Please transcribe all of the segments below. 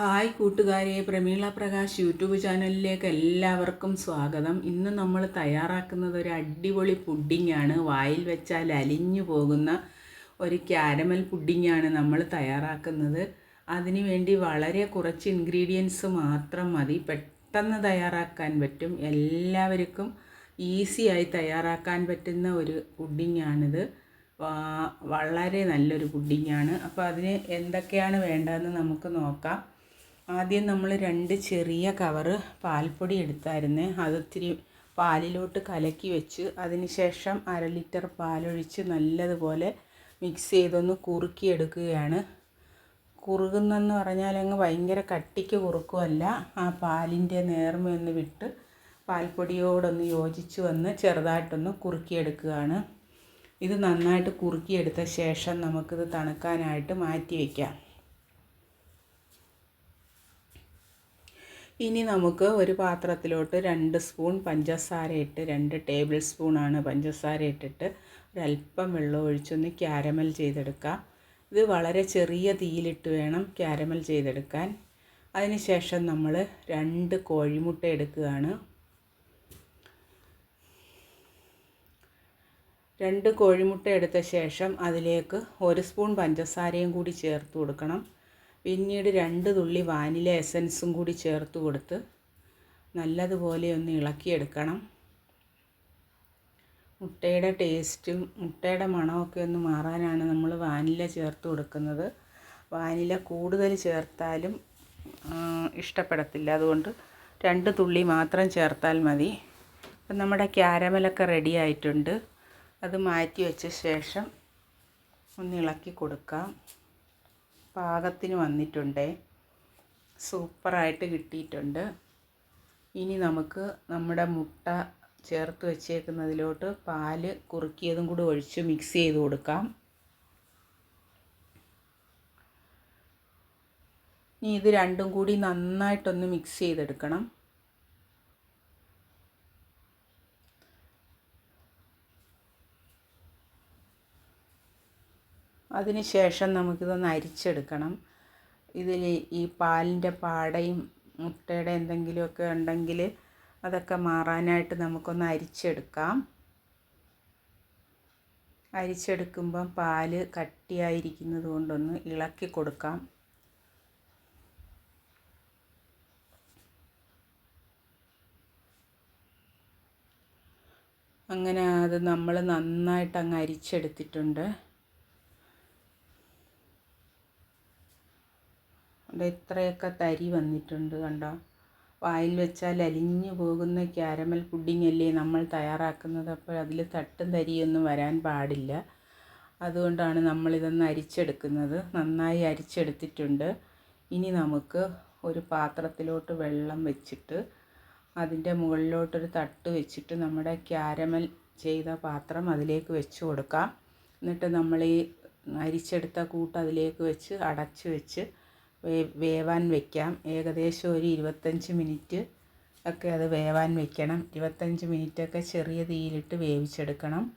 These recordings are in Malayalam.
ഹായ് കൂട്ടുകാരെ പ്രമീള പ്രകാശ് യൂട്യൂബ് ചാനലിലേക്ക് എല്ലാവർക്കും സ്വാഗതം. ഇന്ന് നമ്മൾ തയ്യാറാക്കുന്നത് ഒരു അടിപൊളി പുഡിങ്ങാണ്. വായിൽ വെച്ചാൽ അലിഞ്ഞു പോകുന്ന ഒരു ക്യാരമൽ പുഡിങ്ങാണ് നമ്മൾ തയ്യാറാക്കുന്നത്. അതിനു വേണ്ടി വളരെ കുറച്ച് ഇൻഗ്രീഡിയൻസ് മാത്രം മതി. പെട്ടെന്ന് തയ്യാറാക്കാൻ പറ്റും. എല്ലാവർക്കും ഈസിയായി തയ്യാറാക്കാൻ പറ്റുന്ന ഒരു പുഡിങ്ങാണിത്. വളരെ നല്ലൊരു പുഡിങ്ങാണ്. അപ്പോൾ അതിന് എന്തൊക്കെയാണ് വേണ്ടതെന്ന് നമുക്ക് നോക്കാം. ആദ്യം നമ്മൾ രണ്ട് ചെറിയ കവറ് പാൽപ്പൊടി എടുത്തായിരുന്നു. അതിത്തിരി പാലിലോട്ട് കലക്കി വെച്ച് അതിന് ശേഷം അര ലിറ്റർ പാലൊഴിച്ച് നല്ലതുപോലെ മിക്സ് ചെയ്തൊന്ന് കുറുക്കിയെടുക്കുകയാണ്. കുറുകുന്നെന്ന് പറഞ്ഞാൽ അങ്ങ് ഭയങ്കര കട്ടിക്ക് കുറുക്കുമല്ല ആ പാലിന്റെ നേർമയൊന്ന് വിട്ട് പാൽപ്പൊടിയോടൊന്ന് യോജിച്ച് വന്ന് ചെറുതായിട്ടൊന്ന് കുറുക്കിയെടുക്കുകയാണ്. ഇത് നന്നായിട്ട് കുറുക്കിയെടുത്ത ശേഷം നമുക്കിത് തണുക്കാനായിട്ട് മാറ്റി വയ്ക്കാം ഇനി നമുക്ക് ഒരു പാത്രത്തിലോട്ട് രണ്ട് സ്പൂൺ പഞ്ചസാര ഇട്ട് രണ്ട് ടേബിൾ സ്പൂണാണ് പഞ്ചസാര ഇട്ടിട്ട് ഒരല്പം വെള്ളം ഒഴിച്ചൊന്ന് ക്യാരമൽ ചെയ്തെടുക്കാം. ഇത് വളരെ ചെറിയ തീയിലിട്ട് വേണം ക്യാരമൽ ചെയ്തെടുക്കാൻ. അതിനുശേഷം നമ്മൾ രണ്ട് കോഴിമുട്ട എടുക്കുകയാണ്. രണ്ട് കോഴിമുട്ട എടുത്ത ശേഷം അതിലേക്ക് ഒരു സ്പൂൺ പഞ്ചസാരയും കൂടി ചേർത്ത് കൊടുക്കണം. പിന്നീട് രണ്ട് തുള്ളി വാനില എസൻസും കൂടി ചേർത്ത് കൊടുത്ത് നല്ലതുപോലെ ഒന്ന് ഇളക്കിയെടുക്കണം. മുട്ടയുടെ ടേസ്റ്റും മുട്ടയുടെ മണമൊക്കെ ഒന്ന് മാറാനാണ് നമ്മൾ വാനില ചേർത്ത് കൊടുക്കുന്നത്. വാനില കൂടുതൽ ചേർത്താലും ഇഷ്ടപ്പെടത്തില്ല. അതുകൊണ്ട് രണ്ട് തുള്ളി മാത്രം ചേർത്താൽ മതി. അപ്പം നമ്മുടെ ക്യാരമലൊക്കെ റെഡി ആയിട്ടുണ്ട്. അത് മാറ്റി വെച്ച ശേഷം ഒന്ന് ഇളക്കി കൊടുക്കാം. പാകത്തിന് വന്നിട്ടുണ്ട്. സൂപ്പറായിട്ട് കിട്ടിയിട്ടുണ്ട്. ഇനി നമുക്ക് നമ്മുടെ മുട്ട ചേർത്ത് വെച്ചേക്കുന്നതിലോട്ട് പാൽ കുറുക്കിയതും കൂടി ഒഴിച്ച് മിക്സ് ചെയ്ത് കൊടുക്കാം. ഇനി ഇത് രണ്ടും കൂടി നന്നായിട്ടൊന്ന് മിക്സ് ചെയ്തെടുക്കണം. അതിന് ശേഷം നമുക്കിതൊന്ന് അരിച്ചെടുക്കണം. ഇതിൽ ഈ പാലിന്റെ പാടയും മുട്ടയുടെ എന്തെങ്കിലുമൊക്കെ ഉണ്ടെങ്കിൽ അതൊക്കെ മാറാനായിട്ട് നമുക്കൊന്ന് അരിച്ചെടുക്കാം. അരിച്ചെടുക്കുമ്പം പാൽ കട്ടിയായിരിക്കുന്നത് കൊണ്ടൊന്ന് ഇളക്കി കൊടുക്കാം. അങ്ങനെ അത് നമ്മൾ നന്നായിട്ട് അങ്ങ് അരിച്ചെടുത്തിട്ടുണ്ട്. അവിടെ ഇത്രയൊക്കെ തരി വന്നിട്ടുണ്ട് കണ്ടോ? വായിൽ വെച്ചാൽ അലിഞ്ഞു പോകുന്ന ക്യാരമൽ പുഡിംഗ് അല്ലേ നമ്മൾ തയ്യാറാക്കുന്നത്? അപ്പോൾ അതിൽ തട്ടും തരിയൊന്നും വരാൻ പാടില്ല. അതുകൊണ്ടാണ് നമ്മളിതൊന്ന് അരിച്ചെടുക്കുന്നത്. നന്നായി അരിച്ചെടുത്തിട്ടുണ്ട്. ഇനി നമുക്ക് ഒരു പാത്രത്തിലോട്ട് വെള്ളം വെച്ചിട്ട് അതിന്റെ മുകളിലോട്ടൊരു തട്ട് വെച്ചിട്ട് നമ്മുടെ ക്യാരമൽ ചെയ്ത പാത്രം അതിലേക്ക് വെച്ച് കൊടുക്കാം. എന്നിട്ട് നമ്മൾ ഈ അരിച്ചെടുത്ത കൂട്ട് അതിലേക്ക് വെച്ച് അടച്ച് വെച്ച് വേവാൻ വെക്കാം. ഏകദേശം ഒരു ഇരുപത്തഞ്ച് മിനിറ്റ് ഒക്കെ അത് വേവാൻ വെക്കണം. ഇരുപത്തഞ്ച് മിനിറ്റൊക്കെ ചെറിയ തീയിലിട്ട് വേവിച്ചെടുക്കണം.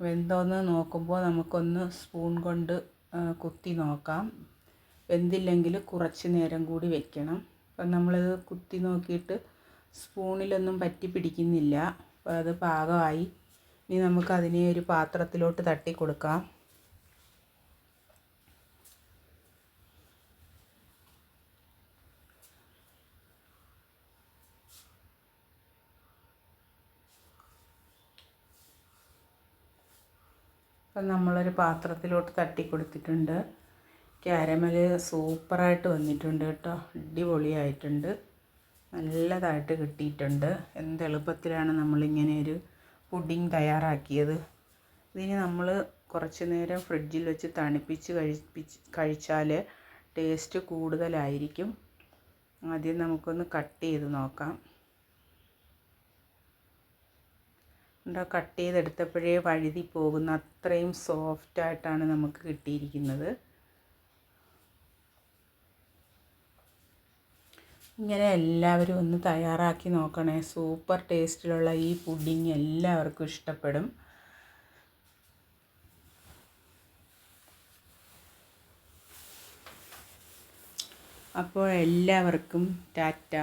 വെന്തോന്ന് നോക്കുമ്പോൾ നമുക്കൊന്ന് സ്പൂൺ കൊണ്ട് കുത്തി നോക്കാം. വെന്തില്ലെങ്കിൽ കുറച്ച് നേരം കൂടി വെക്കണം. അപ്പം നമ്മളിത് കുത്തി നോക്കിയിട്ട് സ്പൂണിലൊന്നും പറ്റി പിടിക്കുന്നില്ല. അപ്പോൾ അത് പാകമായി. ഇനി നമുക്കതിനെ ഒരു പാത്രത്തിലോട്ട് തട്ടി കൊടുക്കാം അപ്പം നമ്മളൊരു പാത്രത്തിലോട്ട് തട്ടി കൊടുത്തിട്ടുണ്ട് ക്യാരമൽ സൂപ്പറായിട്ട് വന്നിട്ടുണ്ട് കേട്ടോ. അടിപൊളിയായിട്ടുണ്ട്. നല്ലതായിട്ട് കിട്ടിയിട്ടുണ്ട്. എന്ത് എളുപ്പത്തിലാണ് നമ്മളിങ്ങനെ ഒരു പുഡിങ് തയ്യാറാക്കിയത്. ഇതിന് നമ്മൾ കുറച്ച് നേരം ഫ്രിഡ്ജിൽ വെച്ച് തണുപ്പിച്ച് കഴിപ്പിച്ച് കഴിച്ചാൽ ടേസ്റ്റ് കൂടുതലായിരിക്കും. ആദ്യം നമുക്കൊന്ന് കട്ട് ചെയ്ത് നോക്കാം. ഉണ്ടോ കട്ട് ചെയ്തെടുത്തപ്പോഴേ വഴുതി പോകുന്ന അത്രയും സോഫ്റ്റായിട്ടാണ് നമുക്ക് കിട്ടിയിരിക്കുന്നത്. ഇങ്ങനെ എല്ലാവരും ഒന്ന് തയ്യാറാക്കി നോക്കണേ. സൂപ്പർ ടേസ്റ്റിലുള്ള ഈ പുഡിങ് എല്ലാവർക്കും ഇഷ്ടപ്പെടും. അപ്പോൾ എല്ലാവർക്കും ടാറ്റ.